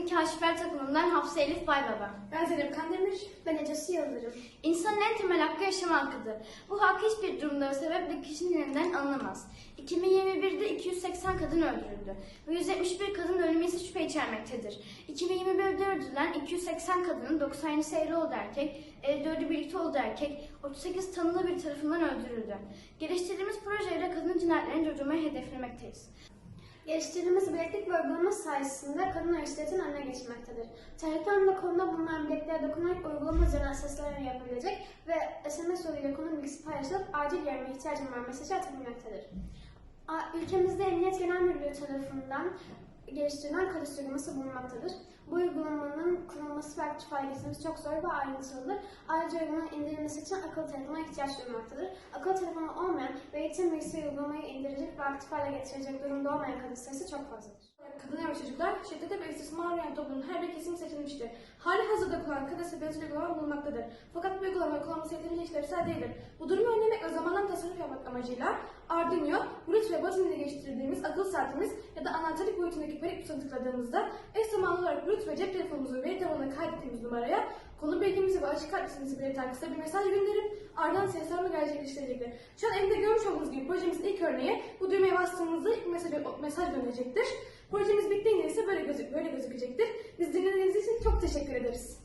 Kadın Kaşifler takımından Hafsa Elif Baybaba. Ben Zeynep Kandemir. Ben Ecesi Yıldırım. İnsanın en temel hakkı yaşam hakkıdır. Bu hak hiçbir durumda ve sebeple kişinin elinden alınamaz. 2021'de 280 kadın öldürüldü. Bu 171 kadın ölümü ise şüphe içermektedir. 2021'de öldürülen 280 kadının 97'si evli oldu erkek, 54'ü birlikte oldu erkek, 38 tanıdığı bir tarafından öldürüldü. Geliştirdiğimiz projeyle kadın cinayetlerini durdurmayı hedeflemekteyiz. Geliştirdiğimiz bileklik ve uygulama sayesinde kadın şiddetin önüne geçmektedir. Telefonda konuda bulunan bileklere dokunarak uygulama üzerinden seslenme yapabilecek ve SMS yoluyla konu bilgisi paylaşılıp acil yardıma ihtiyacım var mesajı atabilmektedir. Ülkemizde Emniyet Genel Müdürlüğü tarafından geliştirilen kalis uygulaması bulunmaktadır. Bu uygulamanın aktif hale getirmesi çok zor ve ayrıntılıdır. Ayrıca uygulamanın indirilmesi için akıllı telefona ihtiyaç duyulmaktadır. Akıllı telefonu olmayan ve eğitim bilgisi uygulamayı indirecek ve aktif hale getirecek durumda olmayan kadın sayısı çok fazladır. Kadınlar ve çocuklar şiddete ve istismara uğrayan toplumun her bir kesimi seçilmiştir. Hali hazırda kullanan kadın benzer uygulama bulunmaktadır. Fakat bu uygulama kullanması yeterince işlevsel değildir. Bu durumu önlemek ve zamandan tasarruf yapmak amacıyla Arduino, Bluetooth ve Buzz ile geliştirdiğimiz akıl saatimiz ya da anahtarlık boyutundaki butonuna tıkladığımızda eş zamanlı olarak Bluetooth ve cep telefonumuzu veri tabanına kaydettiğimiz numaraya konu bilgimizi ve açık adresimizi belirten kısa bir mesaj gönderip ardından seslenme gerçekleştirecektir. Şu an elimde görmüş olduğunuz gibi projemizin ilk örneği bu düğmeye bastığımızda ilk mesaj, mesaj dönecektir. Projemiz bittiğinde ise böyle, gözük, böyle gözükecektir. Biz dinlediğiniz için çok teşekkür ederiz.